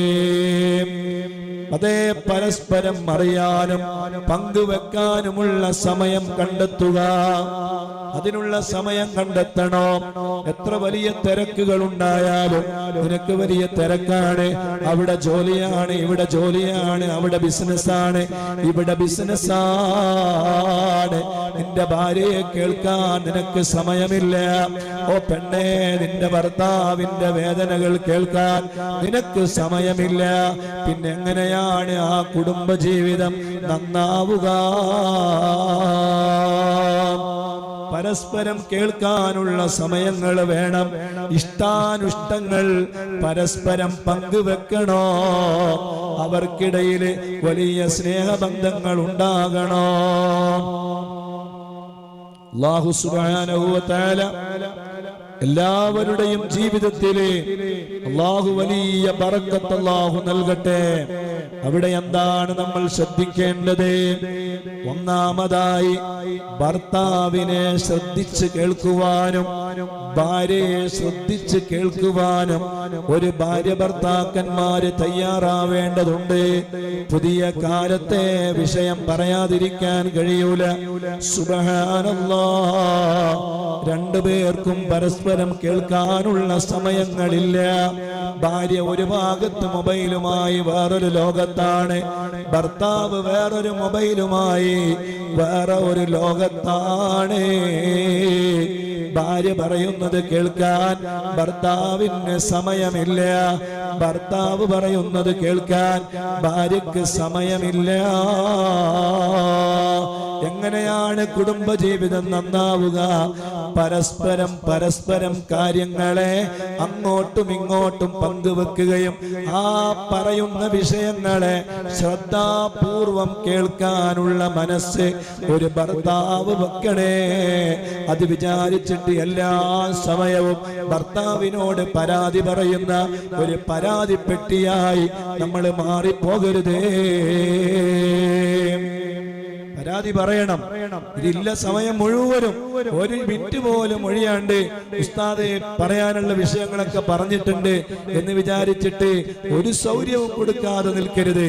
Mm-hmm. അതേ പരസ്പരം അറിയാനും പങ്കുവെക്കാനുമുള്ള സമയം കണ്ടെത്തുക. അതിനുള്ള സമയം കണ്ടെത്തണോ? എത്ര വലിയ തിരക്കുകൾ ഉണ്ടായാലും നിനക്ക് വലിയ തിരക്കാണ്. അവിടെ ജോലിയാണ് ഇവിടെ ജോലിയാണ് അവിടെ ബിസിനസ്സാണ് ഇവിടെ ബിസിനസ്സാണ്. നിന്റെ ഭാര്യയെ കേൾക്കാൻ നിനക്ക് സമയമില്ല. ഓ പെണ്ണേ നിന്റെ ഭർത്താവിന്റെ വേദനകൾ കേൾക്കാൻ നിനക്ക് സമയമില്ല. പിന്നെ എങ്ങനെയാണ് ആ കുടുംബജീവിതം നന്നാവുക. പരസ്പരം കേൾക്കാനുള്ള സമയങ്ങൾ വേണം. ഇഷ്ടാനുഷ്ടങ്ങൾ പരസ്പരം പങ്കുവെക്കണോ? അവർക്കിടയിൽ വലിയ സ്നേഹബന്ധങ്ങൾ ഉണ്ടാകണോ? എല്ലാവരുടെയും ജീവിതത്തിലെ അള്ളാഹു വലിയ ബറക്കത്ത് അള്ളാഹു നൽകട്ടെ. അവിടെ എന്താണ് നമ്മൾ ശ്രദ്ധിക്കേണ്ടത്? ഒന്നാമതായി ഭർത്താവിനെ ശ്രദ്ധിച്ചു കേൾക്കുവാനും ഭാര്യയെ ശ്രദ്ധിച്ച് കേൾക്കുവാനും ഒരു ഭാര്യ ഭർത്താക്കന്മാര് തയ്യാറാവേണ്ടതുണ്ട്. പുതിയ കാലത്തെ വിഷയം പറയാതിരിക്കാൻ കഴിയൂല. സുബഹാനല്ലാ. രണ്ടുപേർക്കും പരസ്പരം കേൾക്കാനുള്ള സമയങ്ങളില്ല. ഭാര്യ ഒരു ഭാഗത്ത് മൊബൈലുമായി വേറൊരു ലോകത്താണ്. ഭർത്താവ് വേറൊരു മൊബൈലുമായി വേറെ ഒരു ലോകത്താണ്. ഭാര്യ പറയുന്നത് കേൾക്കാൻ ഭർത്താവിന് സമയമില്ല. ഭർത്താവ് പറയുന്നത് കേൾക്കാൻ ഭാര്യക്ക് സമയമില്ല. എങ്ങനെയാണ് കുടുംബജീവിതം നന്നാവുക? പരസ്പരം പരസ്പരം കാര്യങ്ങളെ അങ്ങോട്ടും ഇങ്ങോട്ടും പങ്കുവെക്കുകയും ആ പറയുന്ന വിഷയങ്ങളെ ശ്രദ്ധാപൂർവം കേൾക്കാനുള്ള മനസ്സ് ഒരു ഭർത്താവ് വെക്കണേ. അത് വിചാരിച്ചിട്ട് എല്ലാ സമയവും ഭർത്താവിനോട് പരാതി പറയുന്ന ഒരു പരാതിപ്പെട്ടിയായി നമ്മൾ മാറിപ്പോകരുതേ. പരാതി പറയണം. ഇതില്ല സമയം മുഴുവനും ഒരു മിനിറ്റ് പോലും ഒഴിയാണ്ട് ഉസ്താദെ പറയാനുള്ള വിഷയങ്ങളൊക്കെ പറഞ്ഞിട്ടുണ്ട് എന്ന് വിചാരിച്ചിട്ട് ഒരു സൗര്യവും കൊടുക്കാതെ നിൽക്കരുത്.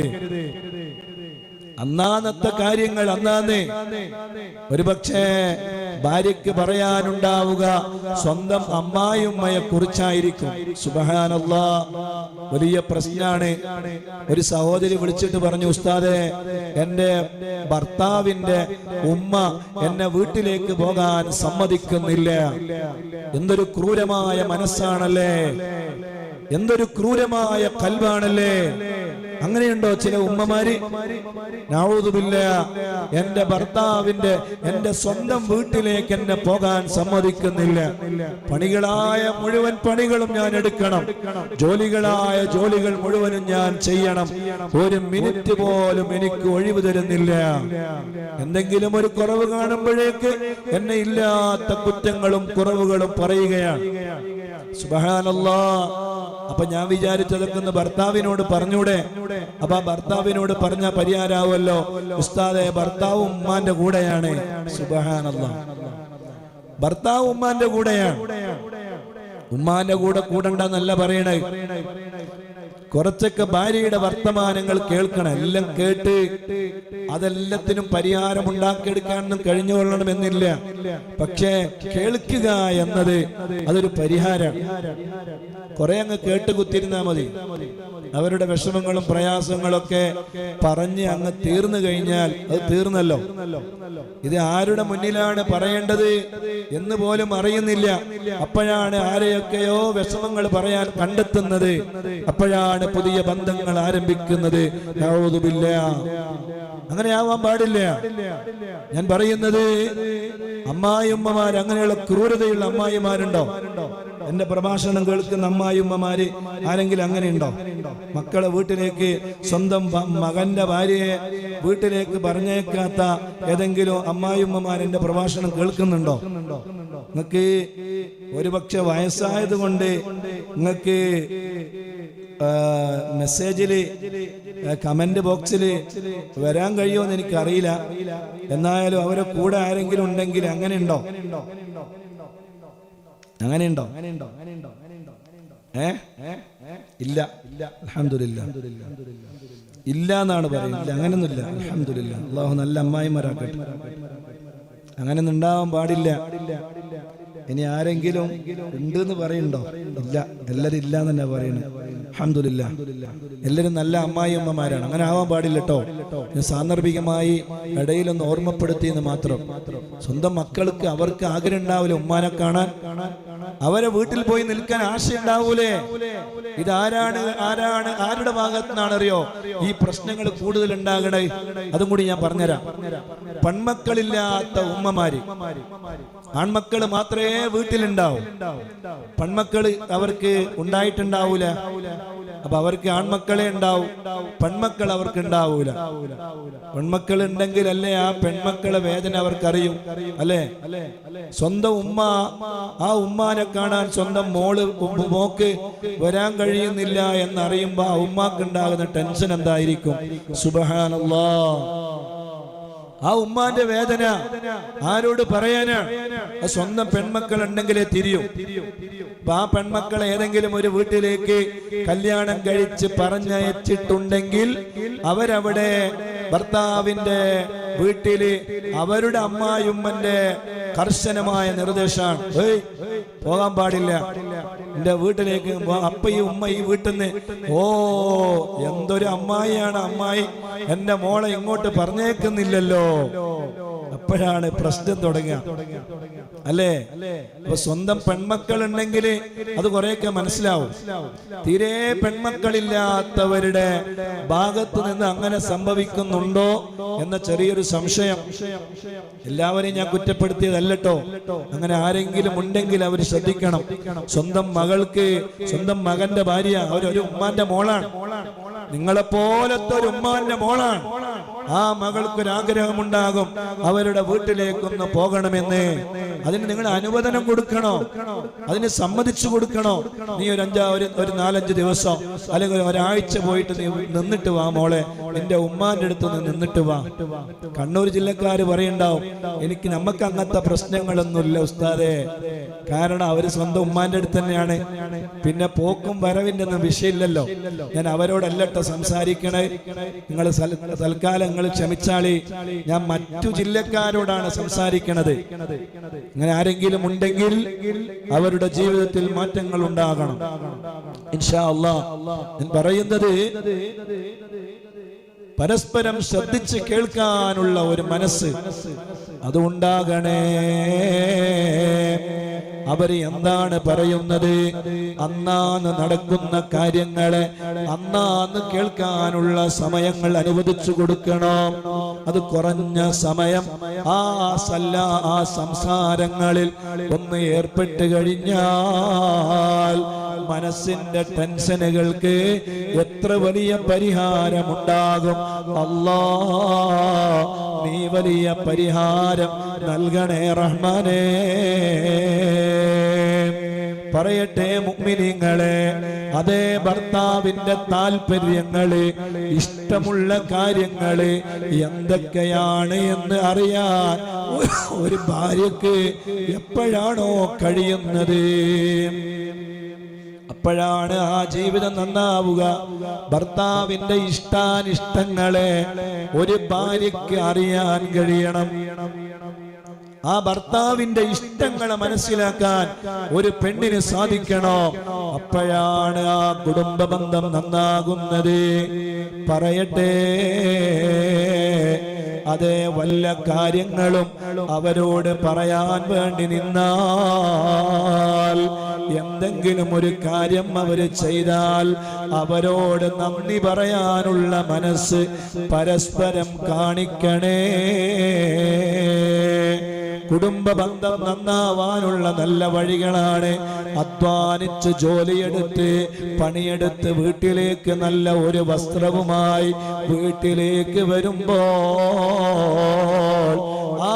അന്നാന്നത്തെ കാര്യങ്ങൾ അന്നാന്ന്. ഒരു പക്ഷേ ഭാര്യയ്ക്ക് പറയാനുണ്ടാവുക സ്വന്തം അമ്മായിമ്മയെ കുറിച്ചായിരിക്കും. സുബഹാനല്ല. വലിയ പ്രശ്നാണ്. ഒരു സഹോദരി വിളിച്ചിട്ട് പറഞ്ഞു ഉസ്താദെ എന്റെ ഭർത്താവിന്റെ ഉമ്മ എന്നെ വീട്ടിലേക്ക് പോകാൻ സമ്മതിക്കുന്നില്ല. എന്തൊരു ക്രൂരമായ മനസ്സാണല്ലേ? എന്തൊരു ക്രൂരമായ കൽവാണല്ലേ? അങ്ങനെയുണ്ടോ ചില ഉമ്മമാര്? നാവൂതുമില്ല എന്റെ ഭർത്താവിന്റെ എന്റെ സ്വന്തം വീട്ടിലേക്ക് എന്നെ പോകാൻ സമ്മതിക്കുന്നില്ല. പണികളായ മുഴുവൻ പണികളും ഞാൻ എടുക്കണം. ജോലികളായ ജോലികൾ മുഴുവനും ഞാൻ ചെയ്യണം. ഒരു മിനിറ്റ് പോലും എനിക്ക് ഒഴിവ് തരുന്നില്ല. എന്തെങ്കിലും ഒരു കുറവ് കാണുമ്പോഴേക്ക് എന്നെ ഇല്ലാത്ത കുറ്റങ്ങളും കുറവുകളും പറയുകയാണ്. അപ്പൊ ഞാൻ വിചാരിച്ചതൊക്കെ ഒന്ന് ഭർത്താവിനോട് പറഞ്ഞൂടെ? അപ്പൊ ആ ഭർത്താവിനോട് പറഞ്ഞ പരിഹാരാവല്ലോ ഉസ്താദെ ഭർത്താവ് ഉമ്മാന്റെ കൂടെയാണ്. സുബഹാനല്ലാ. ഭർത്താവ് ഉമ്മാന്റെ കൂടെയാണ്. ഉമ്മാന്റെ കൂടെ കൂടണ്ടെന്നല്ല പറയണേ. കുറച്ചൊക്കെ ഭാര്യയുടെ വർത്തമാനങ്ങൾ കേൾക്കണം. എല്ലാം കേട്ട് അതെല്ലാത്തിനും പരിഹാരം ഉണ്ടാക്കിയെടുക്കാനൊന്നും കഴിഞ്ഞുകൊള്ളണമെന്നില്ല. പക്ഷേ കേൾക്കുക എന്നത് അതൊരു പരിഹാരം. കുറെ അങ്ങ് കേട്ട് കുത്തിരുന്നാ മതി. അവരുടെ വിഷമങ്ങളും പ്രയാസങ്ങളൊക്കെ പറഞ്ഞ് അങ്ങ് തീർന്നു കഴിഞ്ഞാൽ അത് തീർന്നല്ലോ. ഇത് ആരുടെ മുന്നിലാണ് പറയേണ്ടത് എന്ന് പോലും അറിയുന്നില്ല. അപ്പോഴാണ് ആരെയൊക്കെയോ വിഷമങ്ങൾ പറയാൻ കണ്ടെത്തുന്നത്. അപ്പോഴാണ് പുതിയ ബന്ധങ്ങൾ ആരംഭിക്കുന്നത്. അങ്ങനെ ആവാൻ പാടില്ല. ഞാൻ പറയുന്നത് അമ്മായിമ്മമാർ അങ്ങനെയുള്ള ക്രൂരതയുള്ള അമ്മായിമാരുണ്ടോ? എന്റെ പ്രഭാഷണം കേൾക്കുന്ന അമ്മായിമ്മമാര് ആരെങ്കിലും അങ്ങനെ ഉണ്ടോ മക്കളെ വീട്ടിലേക്ക് സ്വന്തം മകന്റെ ഭാര്യയെ വീട്ടിലേക്ക് പറഞ്ഞേക്കാത്ത ഏതെങ്കിലും അമ്മായിമ്മമാർ എന്റെ പ്രഭാഷണം കേൾക്കുന്നുണ്ടോ? നിങ്ങൾക്ക് ഒരുപക്ഷെ വയസ്സായത് കൊണ്ട് നിങ്ങൾക്ക് മെസ്സേജിൽ കമന്റ് ബോക്സിൽ വരാൻ കഴിയുമെന്ന് എനിക്കറിയില്ല. എന്നായാലും അവരെ കൂടെ ആരെങ്കിലും ഉണ്ടെങ്കിൽ അങ്ങനെ ഉണ്ടോ അങ്ങനെ ഉണ്ടോ ഏ? ഇല്ല. അലഹമില്ല ഇല്ല എന്നാണ് പറയുന്നത്. അങ്ങനൊന്നുമില്ല അൽഹംദുലില്ല. അള്ളാഹു നല്ല അമ്മായിമാരാക്കട്ടെ. അങ്ങനെ ഉണ്ടാവാൻ പാടില്ല. ഇനി ആരെങ്കിലും ഉണ്ട് എന്ന് പറയുന്നുണ്ടോ? ഇല്ല. എല്ലാരും ഇല്ല എന്ന് തന്നെ പറയുന്നത് അഹമ്മദില്ല എല്ലാരും നല്ല അമ്മായി അമ്മമാരാണ്. അങ്ങനെ ആവാൻ പാടില്ല കേട്ടോ. ഞാൻ സാന്ദർഭികമായി ഇടയിലൊന്ന് ഓർമ്മപ്പെടുത്തിയെന്ന് മാത്രം. സ്വന്തം മക്കൾക്ക് അവർക്ക് ആഗ്രഹം ഉണ്ടാവില്ല ഉമ്മാനെ കാണാൻ. അവരെ വീട്ടിൽ പോയി നിൽക്കാൻ ആശയുണ്ടാവൂലേ? ഇതാരാണ് ആരാണ് ആരുടെ ഭാഗത്തുനിന്നാണ് അറിയോ ഈ പ്രശ്നങ്ങൾ കൂടുതൽ ഉണ്ടാകണേ അതും കൂടി ഞാൻ പറഞ്ഞുതരാം. പെൺമക്കളില്ലാത്ത ഉമ്മമാര് ആൺമക്കൾ മാത്രമേ വീട്ടിലുണ്ടാവും. പെൺമക്കൾ അവർക്ക് ഉണ്ടായിട്ടുണ്ടാവൂല. അപ്പൊ അവർക്ക് ആൺമക്കളെ ഉണ്ടാവും പെൺമക്കൾ അവർക്ക് ഉണ്ടാവൂല. പെൺമക്കൾ ഉണ്ടെങ്കിൽ അല്ലേ ആ പെൺമക്കളെ വേദന അവർക്കറിയും അല്ലേ? സ്വന്തം ഉമ്മ ആ ഉമ്മാനെ കാണാൻ സ്വന്തം മോൾ മോക്ക് വരാൻ കഴിയുന്നില്ല എന്നറിയുമ്പോ ആ ഉമ്മാക്ക് ഉണ്ടാകുന്ന ടെൻഷൻ എന്തായിരിക്കും? സുബഹാനല്ലാ. ആ ഉമ്മാന്റെ വേദന ആരോട് പറയാനാ? സ്വന്തം പെൺമക്കൾ ഉണ്ടെങ്കിലേ തിരിയും. അപ്പൊ ആ പെൺമക്കൾ ഏതെങ്കിലും ഒരു വീട്ടിലേക്ക് കല്യാണം കഴിച്ച് പറഞ്ഞയച്ചിട്ടുണ്ടെങ്കിൽ അവരവിടെ ഭർത്താവിന്റെ വീട്ടിൽ അവരുടെ അമ്മായിമ്മന്റെ കർശനമായ നിർദ്ദേശമാണ്. ഏയ് പോകാൻ പാടില്ല. എന്റെ വീട്ടിലേക്ക് അപ്പയും അപ്പ ഉമ്മ ഈ വീട്ടിൽ നിന്ന്. ഓ എന്തൊരു അമ്മായിയാണ് അമ്മായി. എന്റെ മോളെ ഇങ്ങോട്ട് പറഞ്ഞേക്കുന്നില്ലല്ലോ. അപ്പോഴാണ് പ്രശ്നം തുടങ്ങുക. അല്ലേ? അപ്പൊ സ്വന്തം പെൺമക്കൾ ഉണ്ടെങ്കിൽ അത് കുറെയൊക്കെ മനസ്സിലാവും. തീരെ പെൺമക്കളില്ലാത്തവരുടെ ഭാഗത്ത് നിന്ന് അങ്ങനെ സംഭവിക്കുന്നുണ്ടോ എന്ന ചെറിയൊരു സംശയം. എല്ലാവരെയും ഞാൻ കുറ്റപ്പെടുത്തിയതല്ലോ അങ്ങനെ ആരെങ്കിലും ഉണ്ടെങ്കിൽ അവർ ശ്രദ്ധിക്കണം. സ്വന്തം മകൾക്ക് സ്വന്തം മകന്റെ ഭാര്യ അവരൊരു ഉമ്മാന്റെ മോളാണ്. നിങ്ങളെ പോലത്തെ ഒരു ഉമ്മാന്റെ മോളാണ്. ആ മകൾക്കൊരാഗ്രഹമുണ്ടാകും. അവരുടെ വീട്ടിലേക്കൊന്ന് പോകണമെന്ന്. അതിന് നിങ്ങൾ അനുവദനം കൊടുക്കണോ? അതിന് സമ്മതിച്ചു കൊടുക്കണോ? നീ ഒരു അഞ്ചാ ഒരു നാലഞ്ച് ദിവസം അല്ലെങ്കിൽ ഒരാഴ്ച പോയിട്ട് നീ നിന്നിട്ട് വാ മോളെ. നിന്റെ ഉമ്മാന്റെ അടുത്ത് നിന്ന് നിന്നിട്ട് വാ. കണ്ണൂർ ജില്ലക്കാര് പറയണ്ടാവും എനിക്ക് നമുക്ക് അങ്ങനത്തെ പ്രശ്നങ്ങളൊന്നുമില്ല ഉസ്താദേ. കാരണം അവർ സ്വന്തം ഉമ്മാന്റെ അടുത്ത് തന്നെയാണ്. പിന്നെ പോക്കും വരവിന്റെ ഒന്നും വിഷയമില്ലല്ലോ. ഞാൻ അവരോടല്ലട്ടോ സംസാരിക്കണേ. നിങ്ങൾ തൽക്കാലം നിങ്ങൾ ക്ഷമിച്ചാളി. ഞാൻ മറ്റു ജില്ലക്കാരോടാണ് സംസാരിക്കണത്. അങ്ങനെ ആരെങ്കിലും ഉണ്ടെങ്കിൽ അവരുടെ ജീവിതത്തിൽ മാറ്റങ്ങൾ ഉണ്ടാകണം. ഇൻഷാ അള്ളാ ഞാൻ പറയുന്നത് പരസ്പരം ശ്രദ്ധിച്ച് കേൾക്കാനുള്ള ഒരു മനസ്സ് അതുണ്ടാകണേ. അവർ എന്താണ് പറയുന്നത്? അന്നാന്ന് നടക്കുന്ന കാര്യങ്ങളെ അന്നാന്ന് കേൾക്കാനുള്ള സമയങ്ങൾ അനുവദിച്ചു കൊടുക്കണം. അത് കുറഞ്ഞ സമയം ആ സല്ല ആ സംസാരങ്ങളിൽ ഒന്ന് ഏർപ്പെട്ട് കഴിഞ്ഞാൽ മനസ്സിന്റെ ടെൻഷനുകൾക്ക് എത്ര വലിയ പരിഹാരമുണ്ടാകും? അല്ലാ നീ വലിയ പരിഹാരം നൽകണേ റഹ്മാനേ. പറയട്ടെ മുഗ്മിനിങ്ങളെ അതേ ഭർത്താവിന്റെ താല്പര്യങ്ങൾ ഇഷ്ടമുള്ള കാര്യങ്ങൾ എന്തൊക്കെയാണ് എന്ന് അറിയാൻ ഒരു ഭാര്യക്ക് എപ്പോഴാണോ കഴിയുന്നത്? അപ്പോഴാണ് ആ ജീവിതം നന്നാവുക. ഭർത്താവിന്റെ ഇഷ്ടാനിഷ്ടങ്ങളെ ഒരു ഭാര്യക്ക് അറിയാൻ കഴിയണം. ആ ഭർത്താവിന്റെ ഇഷ്ടങ്ങളെ മനസ്സിലാക്കാൻ ഒരു പെണ്ണിന് സാധിക്കണോ? അപ്പോഴാണ് ആ കുടുംബ ബന്ധം നന്നാകുന്നത്. പറയട്ടെ. അതേ വല്ല കാര്യങ്ങളും അവരോട് പറയാൻ വേണ്ടി നിന്നാൽ എന്തെങ്കിലും ഒരു കാര്യം അവർ ചെയ്താൽ അവരോട് നന്ദി പറയാനുള്ള മനസ്സ് പരസ്പരം കാണിക്കണേ. കുടുംബ ബന്ധം നന്നാവാനുള്ള നല്ല വഴികളാണ്. അധ്വാനിച്ച് ജോലിയെടുത്ത് പണിയെടുത്ത് വീട്ടിലേക്ക് നല്ല ഒരു വസ്ത്രവുമായി വീട്ടിലേക്ക് വരുമ്പോൾ ആ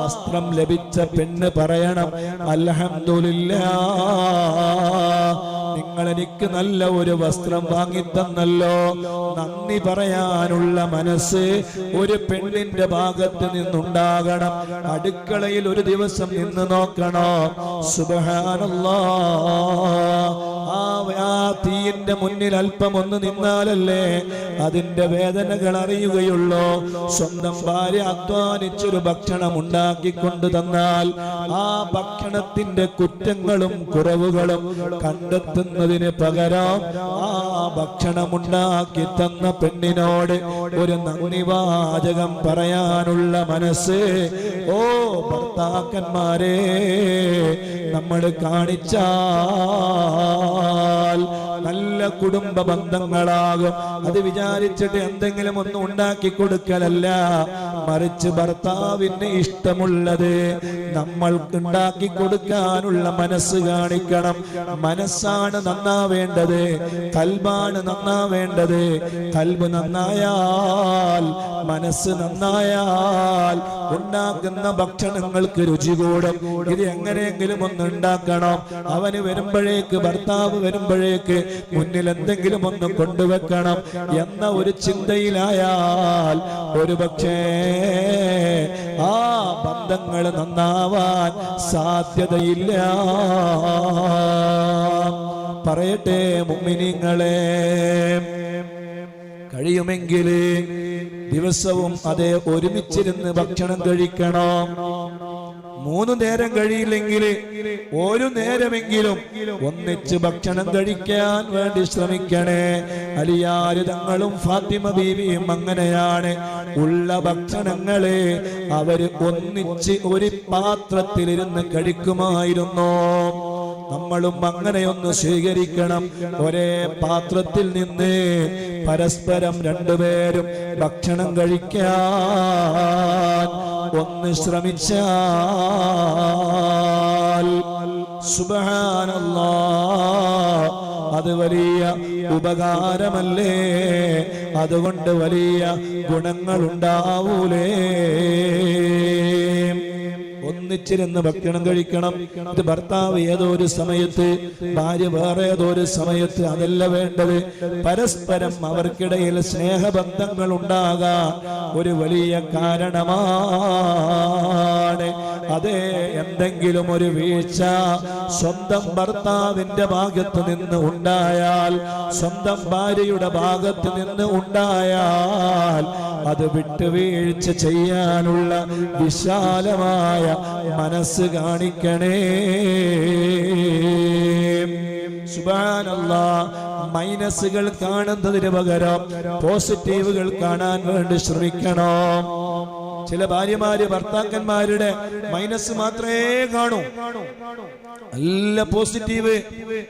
വസ്ത്രം ലഭിച്ച പെണ്ണ് പറയണം അൽഹംദുലില്ലാ നിങ്ങൾ എനിക്ക് നല്ല ഒരു വസ്ത്രം വാങ്ങിത്തന്നല്ലോ. നന്ദി പറയാനുള്ള മനസ്സ് ഒരു പെണ്ണിന്റെ ഭാഗത്ത് നിന്നുണ്ടാകണം. അടുക്കളയിൽ ഒരു ദിവസം നിന്ന് നോക്കണോ? സുബഹാനല്ലാ. ആ മുന്നിൽ അല്പം ഒന്ന് നിന്നാലല്ലേ അതിന്റെ വേദനകൾ അറിയുകയുള്ളൂ. സ്വന്തം ഭാര്യ അധ്വാനിച്ചൊരു ഭക്ഷണം ഉണ്ടാക്കിക്കൊണ്ടു തന്നാൽ ആ ഭക്ഷണത്തിന്റെ കുറ്റങ്ങളും കുറവുകളും കണ്ടെത്തുന്നതിന് പകരം ആ ഭക്ഷണമുണ്ടാക്കി തന്ന പെണ്ണിനോട് ഒരു നന്ദി വാചകം പറയാനുള്ള മനസ്സ്. ഓ ഭർത്താക്കന്മാരെ നമ്മൾ കാണിച്ചാൽ നല്ല കുടുംബ ബന്ധങ്ങളാകും. അത് വിചാരിച്ചിട്ട് എന്തെങ്കിലും ഒന്നും ഉണ്ടാക്കി കൊടുക്കലല്ല. മറിച്ച് ഭർത്താവിന് ഇഷ്ടമുള്ളത് ഉണ്ടാക്കി കൊടുക്കാനുള്ള മനസ്സ് കാണിക്കണം. മനസ്സാണ് നന്നാവേണ്ടത്. കൽബാണ് നന്നാവേണ്ടത്. കൽബ് നന്നായാൽ മനസ്സ് നന്നായാൽ ഉണ്ടാക്കുന്ന ഭക്ഷണങ്ങൾക്ക് രുചി കൂടും. ഇത് എങ്ങനെയെങ്കിലും ഒന്ന് ഉണ്ടാക്കണം. അവന് വരുമ്പോഴേക്ക് ഭർത്താവ് വരുമ്പോഴേക്ക് മുന്നിൽ എന്തെങ്കിലും ഒന്ന് കൊണ്ടുവെക്കണം എന്ന ഒരു ചിന്തയിലായാൽ ഒരു പക്ഷേ ആ ബന്ധങ്ങൾ നന്നാവാൻ സാധ്യതയില്ല. പറയട്ടെ മുമ്മിനിങ്ങളെ കഴിയുമെങ്കിൽ ദിവസവും അതേ ഒരുമിച്ചിരുന്ന് ഭക്ഷണം കഴിക്കണം. മൂന്ന് നേരം കഴിയില്ലെങ്കിൽ ഒരു നേരമെങ്കിലും ഒന്നിച്ച് ഭക്ഷണം കഴിക്കാൻ വേണ്ടി ശ്രമിക്കണേ. അലിയാരിതങ്ങളും ഫാത്തിമ ബീവിയും അങ്ങനെയാണ്. ഉള്ള ഭക്ഷണങ്ങളെ അവർ ഒന്നിച്ച് ഒരു പാത്രത്തിലിരുന്ന് കഴിക്കുമായിരുന്നു. നമ്മളും അങ്ങനെയൊന്ന് സ്വീകരിക്കണം. ഒരേ പാത്രത്തിൽ നിന്ന് പരസ്പരം രണ്ടുപേരും ഭക്ഷണം കഴിക്കാൻ ഒന്ന് ശ്രമിച്ചാൽ അത് വലിയ ഉപകാരമല്ലേ? അതുകൊണ്ട് വലിയ ഗുണങ്ങളുണ്ടാവൂലേ? ഒന്നിച്ചിരുന്ന് ഭക്ഷണം കഴിക്കണം. ഇത് ഭർത്താവ് ഏതോ ഒരു സമയത്ത് ഭാര്യ വേറെ ഏതോ ഒരു സമയത്ത് അതല്ല വേണ്ടത്. പരസ്പരം അവർക്കിടയിൽ സ്നേഹബന്ധങ്ങൾ ഉണ്ടാകാൻ ഒരു വലിയ കാരണമാണ്. അതെ എന്തെങ്കിലും ഒരു വീഴ്ച സ്വന്തം ഭർത്താവിന്റെ ഭാഗത്ത് നിന്ന് ഉണ്ടായാൽ സ്വന്തം ഭാര്യയുടെ ഭാഗത്ത് നിന്ന് ഉണ്ടായാൽ അത് വിട്ടുവീഴ്ച ചെയ്യാനുള്ള വിശാലമായ മനസ്സ് കാണിക്കണേ. മൈനസുകൾ കാണുന്നതിന് പകരം പോസിറ്റീവുകൾ കാണാൻ വേണ്ടി ശ്രമിക്കണം. ചില ഭാര്യമാര് ഭർത്താക്കന്മാരുടെ മൈനസ് മാത്രമേ കാണൂ. നല്ല പോസിറ്റീവ്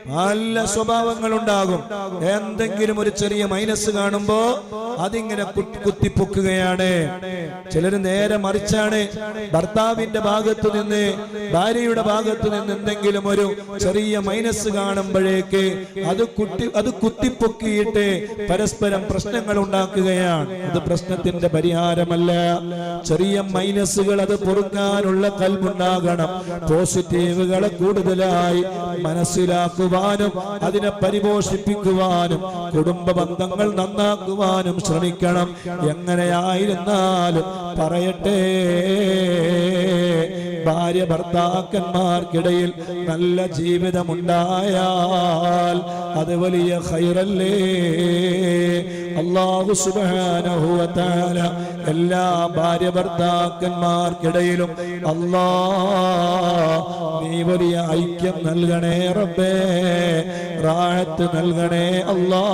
നല്ല സ്വഭാവങ്ങൾ ഉണ്ടാകും എന്തെങ്കിലും ഒരു ചെറിയ മൈനസ് കാണുമ്പോ അതിങ്ങനെ കുത്തി- കുത്തിപ്പൊക്കുകയാണ്. ചിലര് നേരെ മറിച്ചാണ്. ഭർത്താവിന്റെ ഭാഗത്തു നിന്ന് ഭാര്യയുടെ ഭാഗത്തു നിന്ന് എന്തെങ്കിലും ഒരു ചെറിയ മൈനസ് കാണുമ്പോഴേക്ക് അത് കുട്ടി അത് കുത്തിപ്പൊക്കിയിട്ട് പരസ്പരം പ്രശ്നങ്ങൾ ഉണ്ടാക്കുകയാണ്. അത് പ്രശ്നത്തിന്റെ പരിഹാരമല്ല. ചെറിയ മൈനസുകൾ അത് പൊറുക്കാനുള്ള കൽമുണ്ടാകണം പോസിറ്റീവുകളെ കൂടുതലായി മനസ്സിലാക്കുവാനും അതിനെ പരിപോഷിപ്പിക്കുവാനും കുടുംബ ബന്ധങ്ങൾ നന്നാക്കുവാനും ശ്രമിക്കണം. എങ്ങനെയായിരുന്നാലും പറയട്ടെ. ഭാര്യ ഭർത്താക്കന്മാർക്കിടയിൽ നല്ല ജീവിതമുണ്ടായാൽ അത് വലിയ ഖൈറല്ലേ? അള്ളാഹു സുബ്ഹാനഹു വ എല്ലാ ഭാര്യ ഭർത്താക്കന്മാർക്കിടയിലും അള്ളാ നീ വലിയ ഐക്യം നൽകണേ റബ്ബേ റാഹത്ത് നൽകണേ അല്ലാ